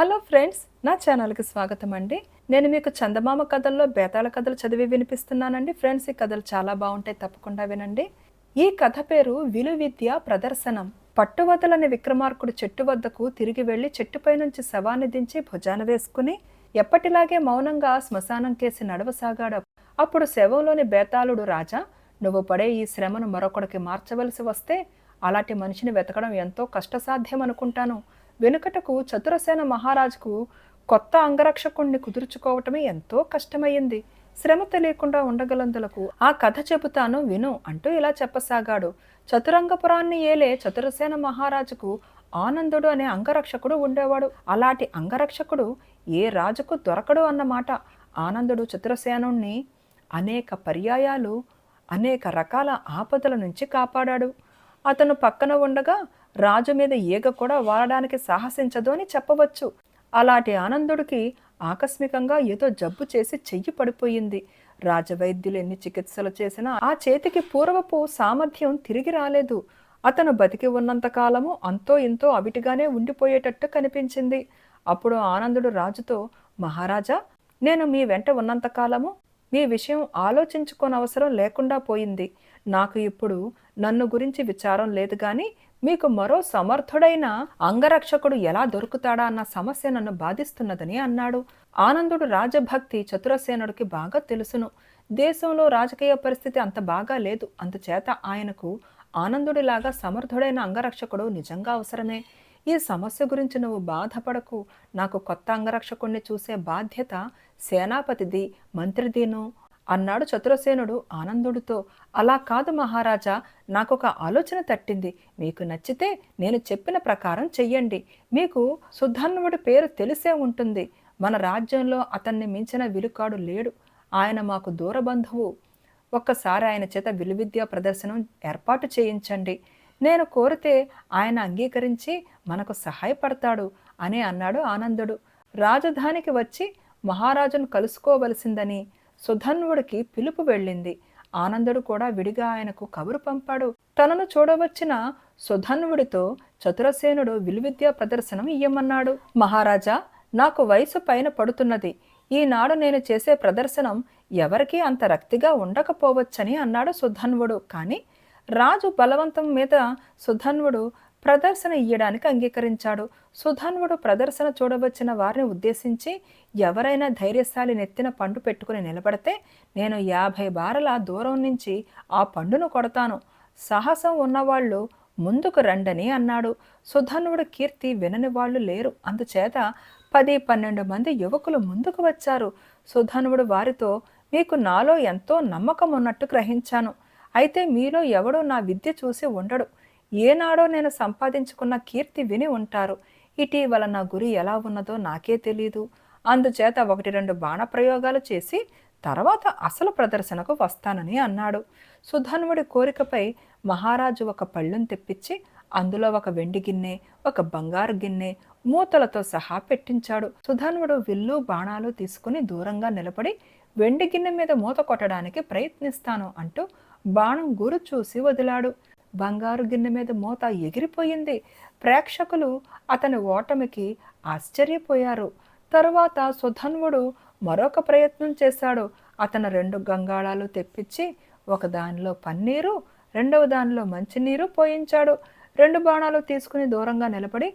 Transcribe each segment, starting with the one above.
Hello friends నా ఛానల్కి స్వాగతం అండి. నేను మీకు చందమామ కథల్లో బేతాళ కథలు చదివి వినిపిస్తున్నానండి. ఫ్రెండ్స్ ఈ కథలు చాలా బాగుంటాయి తప్పకుండా వినండి. ఈ కథ పేరు విలు విద్య ప్రదర్శనం. పట్టువదలని విక్రమార్కుడు చెట్టు వద్దకు తిరిగి వెళ్ళి చెట్టుపై నుంచి శవాన్ని దించి భుజాన వేసుకుని ఎప్పటిలాగే మౌనంగా శ్మశానం కేసి నడవసాగాడు. అప్పుడు శవంలోని బేతాళుడు రాజా నువ్వు పడే ఈ శ్రమను మరొకడికి మార్చవలసి వస్తే అలాంటి మనిషిని వెతకడం ఎంతో కష్టసాధ్యం అనుకుంటాను వెనుకటకు చతురసేన మహారాజుకు కొత్త అంగరక్షకుణ్ణి కుదుర్చుకోవటమే ఎంతో కష్టమయ్యింది. శ్రమ తెలియకుండా ఉండగలందులకు ఆ కథ చెబుతాను విను అంటూ ఇలా చెప్పసాగాడు. చతురంగపురాన్ని ఏలే చతురసేన మహారాజుకు ఆనందుడు అనే అంగరక్షకుడు ఉండేవాడు. అలాంటి అంగరక్షకుడు ఏ రాజుకు దొరకడు అన్నమాట. ఆనందుడు చతురసేనుణ్ణి అనేక పర్యాయాలు అనేక రకాల ఆపదల నుంచి కాపాడాడు. అతను పక్కన ఉండగా రాజు మీద ఈగ కూడా వాడడానికి సాహసించదు అని చెప్పవచ్చు. అలాంటి ఆనందుడికి ఆకస్మికంగా ఏదో జబ్బు చేసి చెయ్యి పడిపోయింది. రాజవైద్యులు ఎన్ని చికిత్సలు చేసినా ఆ చేతికి పూర్వపు సామర్థ్యం తిరిగి రాలేదు. అతను బతికి ఉన్నంత కాలము అంతో ఇంతో అవిటిగానే ఉండిపోయేటట్టు కనిపించింది. అప్పుడు ఆనందుడు రాజుతో మహారాజా నేను మీ వెంట ఉన్నంత కాలము మీ విషయం ఆలోచించుకోనవసరం లేకుండా పోయింది. నాకు ఇప్పుడు నన్ను గురించి విచారం లేదు కానీ మీకు మరో సమర్థుడైన అంగరక్షకుడు ఎలా దొరుకుతాడా అన్న సమస్య నన్ను బాధిస్తున్నదని అన్నాడు. ఆనందుడు రాజభక్తి చతురసేనుడికి బాగా తెలుసును. దేశంలో రాజకీయ పరిస్థితి అంత బాగా లేదు. అందుచేత ఆయనకు ఆనందుడిలాగా సమర్థుడైన అంగరక్షకుడు నిజంగా అవసరమే. ఈ సమస్య గురించి నువ్వు బాధపడకు. నాకు కొత్త అంగరక్షకుణ్ణి చూసే బాధ్యత సేనాపతిది మంత్రిదిను. అన్నాడు చతురసేనుడు ఆనందుడితో. అలా కాదు మహారాజా నాకొక ఆలోచన తట్టింది. మీకు నచ్చితే నేను చెప్పిన ప్రకారం చెయ్యండి. మీకు సుధన్వుడి పేరు తెలిసే ఉంటుంది. మన రాజ్యంలో అతన్ని మించిన విలుకాడు లేడు. ఆయన మాకు దూరబంధువు. ఒక్కసారి ఆయన చేత విలువిద్యా ప్రదర్శనం ఏర్పాటు చేయించండి. నేను కోరితే ఆయన అంగీకరించి మనకు సహాయపడతాడు అని అన్నాడు ఆనందుడు. రాజధానికి వచ్చి మహారాజును కలుసుకోవలసిందని సుధన్వుడికి పిలుపు వెళ్ళింది. ఆనందుడు కూడా విడిగా ఆయనకు కబురు పంపాడు. తనను చూడవచ్చిన సుధన్వుడితో చతురసేనుడు విలువిద్యా ప్రదర్శనం ఇయ్యమన్నాడు. మహారాజా నాకు వయసు పైన పడుతున్నది. ఈనాడు నేను చేసే ప్రదర్శనం ఎవరికీ అంత రక్తిగా ఉండకపోవచ్చని అన్నాడు సుధన్వుడు. కానీ రాజు బలవంతం మీద సుధన్వుడు ప్రదర్శన ఇయ్యడానికి అంగీకరించాడు. సుధన్వుడు ప్రదర్శన చూడవచ్చిన వారిని ఉద్దేశించి ఎవరైనా ధైర్యశాలి నెత్తిన పండు పెట్టుకుని నిలబడితే నేను యాభై బారల దూరం నుంచి ఆ పండును కొడతాను. సాహసం ఉన్నవాళ్ళు ముందుకు రండని అన్నాడు. సుధన్వుడు కీర్తి వినని వాళ్ళు లేరు. అందుచేత పది పన్నెండు మంది యువకులు ముందుకు వచ్చారు. సుధన్వుడు వారితో మీకు నాలో ఎంతో నమ్మకం ఉన్నట్టు గ్రహించాను. అయితే మీలో ఎవడో నా విద్య చూసి ఉండడు. ఏనాడో నేను సంపాదించుకున్న కీర్తి విని ఉంటారు. ఇటీవల నా గురి ఎలా ఉన్నదో నాకే తెలీదు. అందుచేత ఒకటి రెండు బాణ ప్రయోగాలు చేసి తర్వాత అసలు ప్రదర్శనకు వస్తానని అన్నాడు. సుధన్వుడి కోరికపై మహారాజు ఒక పళ్ళును తెప్పించి అందులో ఒక వెండి గిన్నె ఒక బంగారు గిన్నె మూతలతో సహా పెట్టించాడు. సుధన్వుడు విల్లు బాణాలు తీసుకుని దూరంగా నిలబడి వెండి గిన్నె మీద మూత కొట్టడానికి ప్రయత్నిస్తాను అంటూ బాణం గురు చూసి వదిలాడు. బంగారు గిన్నె మీద మూత ఎగిరిపోయింది. ప్రేక్షకులు అతని ఓటమికి ఆశ్చర్యపోయారు. తరువాత సుధన్వుడు మరొక ప్రయత్నం చేశాడు. అతను రెండు గంగాళాలు తెప్పించి ఒక దానిలో పన్నీరు రెండవ దానిలో మంచినీరు పోయించాడు. రెండు బాణాలు తీసుకుని దూరంగా నిలబడి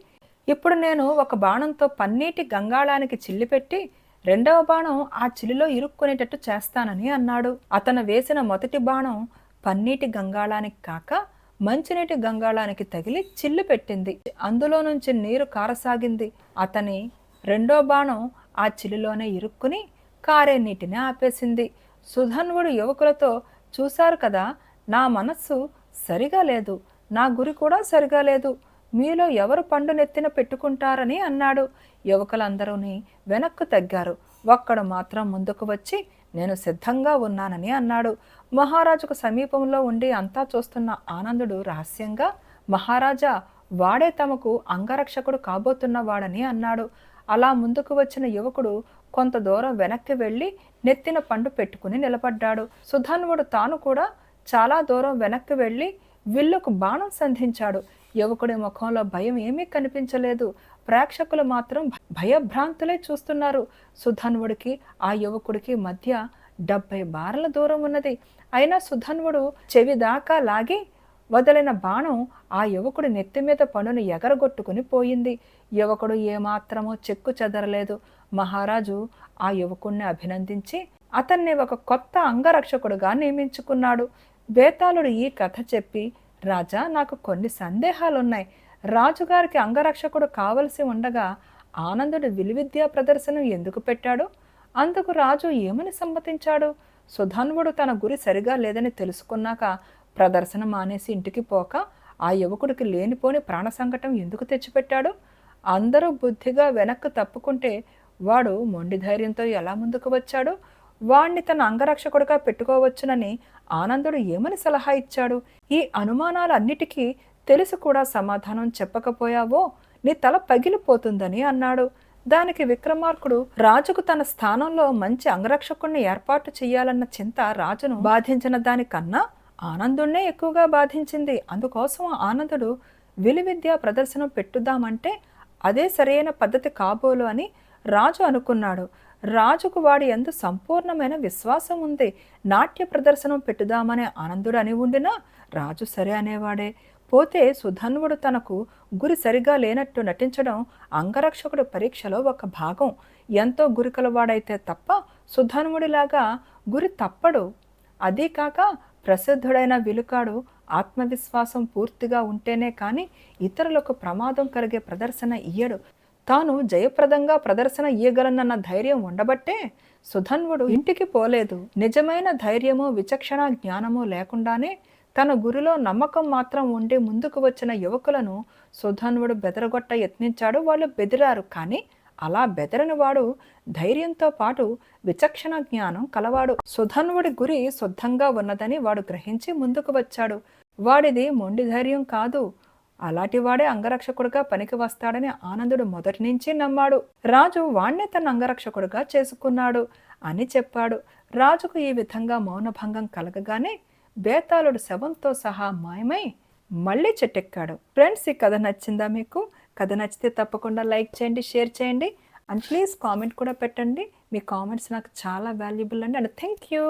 ఇప్పుడు నేను ఒక బాణంతో పన్నీటి గంగాళానికి చిల్లి పెట్టి రెండవ బాణం ఆ చిల్లిలో ఇరుక్కునేటట్టు చేస్తానని అన్నాడు. అతను వేసిన మొదటి బాణం పన్నీటి గంగాళానికి కాక మంచినీటి గంగాళానికి తగిలి చిల్లు పెట్టింది. అందులో నుంచి నీరు కారసాగింది. అతని రెండో బాణం ఆ చిల్లులోనే ఇరుక్కుని కారే నీటిని ఆపేసింది. సుధన్వుడు యువకులతో చూశారు కదా నా మనస్సు సరిగా లేదు. నా గురి కూడా సరిగా లేదు. మీలో ఎవరు పండు నెత్తిన పెట్టుకుంటారని అన్నాడు. యువకులందరూని వెనక్కు తగ్గారు. ఒక్కడు మాత్రం ముందుకు వచ్చి నేను సిద్ధంగా ఉన్నానని అన్నాడు. మహారాజుకు సమీపంలో ఉండి అంతా చూస్తున్న ఆనందుడు రహస్యంగా మహారాజా వాడే తమకు అంగరక్షకుడు కాబోతున్నవాడని అన్నాడు. అలా ముందుకు వచ్చిన యువకుడు కొంత దూరం వెనక్కి వెళ్ళి నెత్తిన పండు పెట్టుకుని నిలబడ్డాడు. సుధన్వుడు తాను కూడా చాలా దూరం వెనక్కి వెళ్ళి విల్లుకు బాణం సంధించాడు. యువకుడి ముఖంలో భయం ఏమీ కనిపించలేదు. ప్రేక్షకులు మాత్రం భయభ్రాంతులే చూస్తున్నారు. సుధన్వుడికి ఆ యువకుడికి మధ్య డెబ్బై బారల దూరం ఉన్నది. అయినా సుధన్వుడు చెవి దాకా లాగి వదిలిన బాణం ఆ యువకుడి నెత్తి మీద పనును ఎగరగొట్టుకుని పోయింది. యువకుడు ఏమాత్రమూ చెక్కు చెదరలేదు. మహారాజు ఆ యువకుణ్ణి అభినందించి అతన్ని ఒక కొత్త అంగరక్షకుడుగా నియమించుకున్నాడు. బేతాళుడు ఈ కథ చెప్పి రాజా నాకు కొన్ని సందేహాలున్నాయి. రాజుగారికి అంగరక్షకుడు కావలసి ఉండగా ఆనందుడు విలువిద్యా ప్రదర్శనం ఎందుకు పెట్టాడు? అందుకు రాజు ఏమని సమ్మతించాడు? సుధన్వుడు తన గురి సరిగా లేదని తెలుసుకున్నాక ప్రదర్శన మానేసి ఇంటికి పోక ఆ యువకుడికి లేనిపోని ప్రాణ సంకటం ఎందుకు తెచ్చిపెట్టాడు? అందరూ బుద్ధిగా వెనక్కు తప్పుకుంటే వాడు మొండి ధైర్యంతో ఎలా ముందుకు వచ్చాడు? వాణ్ణి తన అంగరక్షకుడిగా పెట్టుకోవచ్చునని ఆనందుడు ఏమని సలహా ఇచ్చాడు? ఈ అనుమానాలన్నిటికీ తెలుసు కూడా సమాధానం చెప్పకపోయావో? నీ తల పగిలిపోతుందని అన్నాడు. దానికి విక్రమార్కుడు రాజుకు తన స్థానంలో మంచి అంగరక్షకుణ్ణి ఏర్పాటు చేయాలన్న చింత రాజును బాధించిన దానికన్నా ఆనందుణ్ణే ఎక్కువగా బాధించింది. అందుకోసం ఆనందుడు విలువిద్య ప్రదర్శన పెట్టుదామంటే అదే సరైన పద్ధతి కాబోలు అని రాజు అనుకున్నాడు. రాజుకు వాడి ఎందు సంపూర్ణమైన విశ్వాసం ఉంది. నాట్య ప్రదర్శనం పెట్టుదామనే ఆనందుడు అని ఉండినా రాజు సరే అనేవాడే. పోతే సుధన్వుడు తనకు గురి సరిగా లేనట్టు నటించడం అంగరక్షకుడు పరీక్షలో ఒక భాగం. ఎంతో గురికలవాడైతే తప్ప సుధన్వుడిలాగా గురి తప్పడు. అదీ కాక ప్రసిద్ధుడైన విలుకాడు ఆత్మవిశ్వాసం పూర్తిగా ఉంటేనే కానీ ఇతరులకు ప్రమాదం కలిగే ప్రదర్శన ఇయ్యడు. తాను జయప్రదంగా ప్రదర్శన ఇయ్యగలనన్న ధైర్యం ఉండబట్టే సుధన్వుడు ఇంటికి పోలేదు. నిజమైన ధైర్యము విచక్షణ జ్ఞానము లేకుండానే తన గురిలో నమ్మకం మాత్రం ఉండి ముందుకు వచ్చిన యువకులను సుధన్వుడు బెదరగొట్ట యత్నించాడు. వాళ్ళు బెదిరారు కానీ అలా బెదరని వాడు ధైర్యంతో పాటు విచక్షణ జ్ఞానం కలవాడు. సుధన్వుడి గురి శుద్ధంగా ఉన్నదని వాడు గ్రహించి ముందుకు వచ్చాడు. వాడిది మొండి ధైర్యం కాదు. అలాంటివాడే అంగరక్షకుడుగా పనికి వస్తాడని ఆనందుడు మొదటి నుంచి నమ్మాడు. రాజు వాణ్ణే తన అంగరక్షకుడుగా చేసుకున్నాడు అని చెప్పాడు. రాజుకు ఈ విధంగా మౌనభంగం కలగగానే బేతాళుడు శవంతో సహా మాయమై మళ్ళీ చెట్టెక్కాడు. ఫ్రెండ్స్ ఈ కథ నచ్చిందా మీకు? కథ నచ్చితే తప్పకుండా లైక్ చేయండి షేర్ చేయండి అండ్ ప్లీజ్ కామెంట్ కూడా పెట్టండి. మీ కామెంట్స్ నాకు చాలా వాల్యుబుల్ అండి అండ్ థ్యాంక్ యూ.